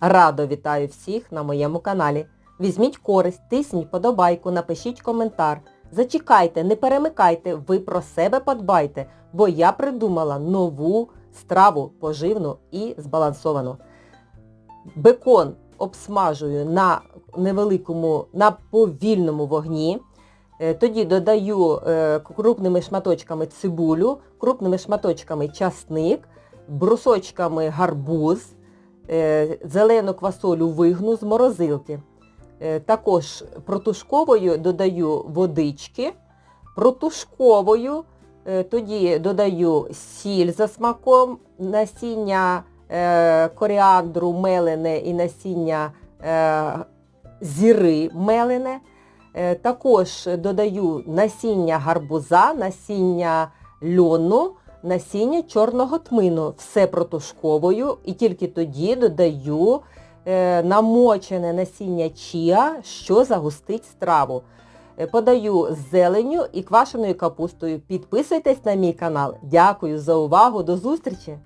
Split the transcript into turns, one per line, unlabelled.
Радо вітаю всіх на моєму каналі. Візьміть користь, тисніть подобайку, напишіть коментар. Зачекайте, не перемикайте, ви про себе подбайте, бо я придумала нову страву поживну і збалансовану. Бекон обсмажую на невеликому, на повільному вогні. Е, Тоді додаю е, крупними шматочками цибулю, крупними шматочками часник, брусочками гарбуз, зелену квасолю вигну з морозилки. Е, Також протушковою додаю водички, протушковою е, тоді додаю сіль за смаком, насіння е, коріандру мелене і насіння е, зіри мелене. Е, Також додаю насіння гарбуза, насіння льону, насіння чорного тмину. Все протушковую і тільки тоді додаю е, намочене насіння чія, що загустить страву. Е, Подаю з зеленю і квашеною капустою. Підписуйтесь на мій канал. Дякую за увагу. До зустрічі!